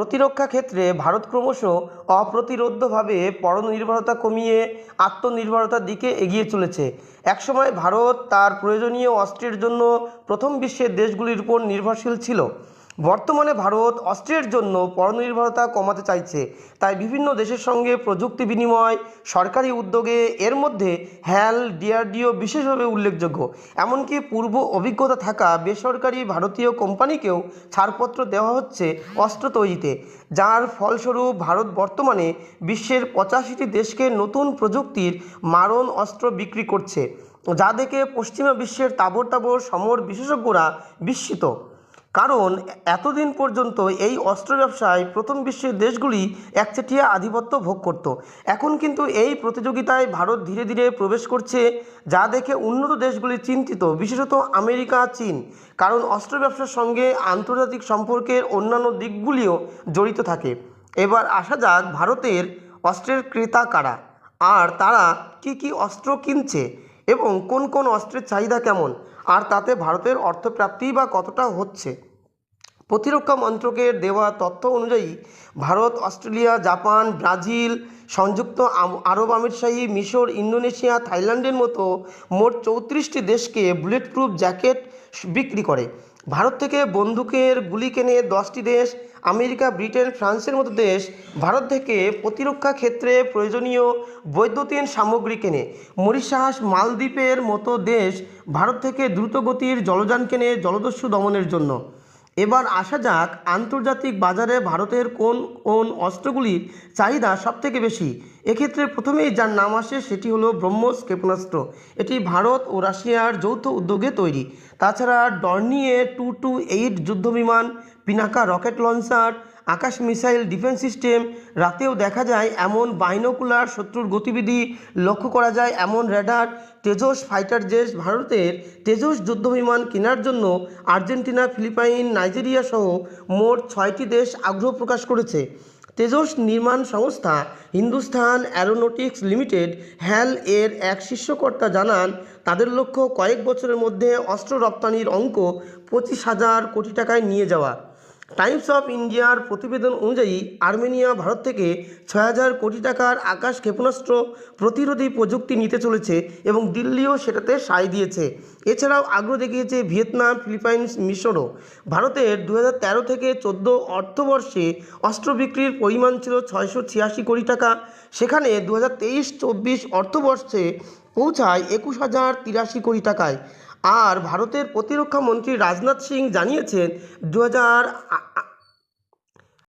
প্রতিরক্ষা ক্ষেত্রে ভারত ক্রমশ অপ্রতিরোধ্যভাবে পরনির্ভরতা কমিয়ে আত্মনির্ভরতার দিকে এগিয়ে চলেছে। একসময় ভারত তার প্রয়োজনীয় অস্ত্রের জন্য প্রথম বিশ্বের দেশগুলির উপর নির্ভরশীল ছিল। বর্তমানে ভারত অস্ত্রের জন্য পরনির্ভরতা কমাতে চাইছে। তাই বিভিন্ন দেশের সঙ্গে প্রযুক্তি বিনিময়, সরকারি উদ্যোগে এর মধ্যে হ্যাল, ডিআরডিও বিশেষভাবে উল্লেখযোগ্য। এমনকি পূর্ব অভিজ্ঞতা থাকা বেসরকারি ভারতীয় কোম্পানিকেও ছাড়পত্র দেওয়া হচ্ছে অস্ত্র তৈরিতে, যার ফলস্বরূপ ভারত বর্তমানে বিশ্বের পঁচাশিটি দেশকে নতুন প্রযুক্তির মারণ অস্ত্র বিক্রি করছে, যা দেখে পশ্চিমা বিশ্বের তাবর তাবর সমর বিশেষজ্ঞরা বিস্মিত। কারণ এতদিন পর্যন্ত এই অস্ত্র ব্যবসায় প্রথম বিশ্বের দেশগুলি একচেটিয়া আধিপত্য ভোগ করত। এখন কিন্তু এই প্রতিযোগিতায় ভারত ধীরে ধীরে প্রবেশ করছে, যা দেখে উন্নত দেশগুলি চিন্তিত, বিশেষত আমেরিকা, চীন। কারণ অস্ত্র ব্যবসার সঙ্গে আন্তর্জাতিক সম্পর্কের অন্যান্য দিকগুলিও জড়িত থাকে। এবার আসা যাক ভারতের অস্ত্রের ক্রেতা কারা, আর তারা কি কি অস্ত্র কিনছে। এবং কোন কোন অস্ত্রের চাহিদা কেমন? আর তাতে ভারতের অর্থপ্রাপ্তি বা কতটা হচ্ছে? প্রতিরক্ষা মন্ত্রকের দেওয়া তথ্য অনুযায়ী, ভারত, অস্ট্রেলিয়া, জাপান, ব্রাজিল, সংযুক্ত আরব আমিরশাহী, মিশর, ইন্দোনেশিয়া, থাইল্যান্ডের মতো মোট চৌত্রিশটি দেশকে বুলেট প্রুফ জ্যাকেট বিক্রি করে। ভারত থেকে বন্দুকের গুলি কেনে দশটি দেশ, আমেরিকা, ব্রিটেন, ফ্রান্সের মতো দেশ ভারত থেকে প্রতিরক্ষা ক্ষেত্রে প্রয়োজনীয় বৈদ্যুতিন সামগ্রী কেনে। মরিশাস, মালদ্বীপের মতো দেশ ভারত থেকে দ্রুতগতির জলযান কেনে জলদস্যু দমনের জন্য। এবার আসা যাক আন্তর্জাতিক বাজারে ভারতের কোন কোন অস্ত্রগুলির চাহিদা সবথেকে বেশি। এক্ষেত্রে প্রথমেই যার নাম আসে সেটি হলো ব্রহ্মোস ক্ষেপণাস্ত্র। এটি ভারত ও রাশিয়ার যৌথ উদ্যোগে তৈরি। তাছাড়া ডর্নিয়ে টু টু এইট যুদ্ধবিমান, Pinaka rocket launcher, Akash missile defence system, রাতেও দেখা যায় এমন বাইনোকুলার শত্রুর গতিবিধি লক্ষ্য করা যায়। এমন রেডার তেজস ফাইটার জেট ভারতের তেজস যুদ্ধবিমান কেনার জন্য আর্জেন্টিনা, ফিলিপাইন, নাইজেরিয়া সহ মোট ছয়টি দেশ আগ্রহ প্রকাশ করেছে। তেজস নির্মাণ সংস্থা হিন্দুস্থান অ্যারোনটিক্স লিমিটেড হ্যাল এর এক শীর্ষকর্তা জানান, তাদের লক্ষ্য কয়েক বছরের মধ্যে অস্ত্র রপ্তানির অঙ্ক পঁচিশ হাজার কোটি টাকায় নিয়ে যাওয়া। টাইমস অফ ইন্ডিয়ার প্রতিবেদন অনুযায়ী আর্মেনিয়া ভারত থেকে ছয় হাজার কোটি টাকার আকাশ ক্ষেপণাস্ত্র প্রতিরোধী প্রযুক্তি নিতে চলেছে এবং দিল্লিও সেটাতে সায় দিয়েছে। এছাড়াও আগ্রহ দেখিয়েছে ভিয়েতনাম, ফিলিপাইন্স মিশরও ভারতের দু থেকে চোদ্দ অর্থবর্ষে অস্ত্র বিক্রির পরিমাণ ছিল ছয়শো ছিয়াশি কোটি টাকা। সেখানে দু হাজার তেইশ চব্বিশ অর্থবর্ষে পৌঁছায় একুশ হাজার তিরাশি কোটি টাকায়। আর ভারতের প্রতিরক্ষা মন্ত্রী রাজনাথ সিং জানিয়েছেন দু হাজার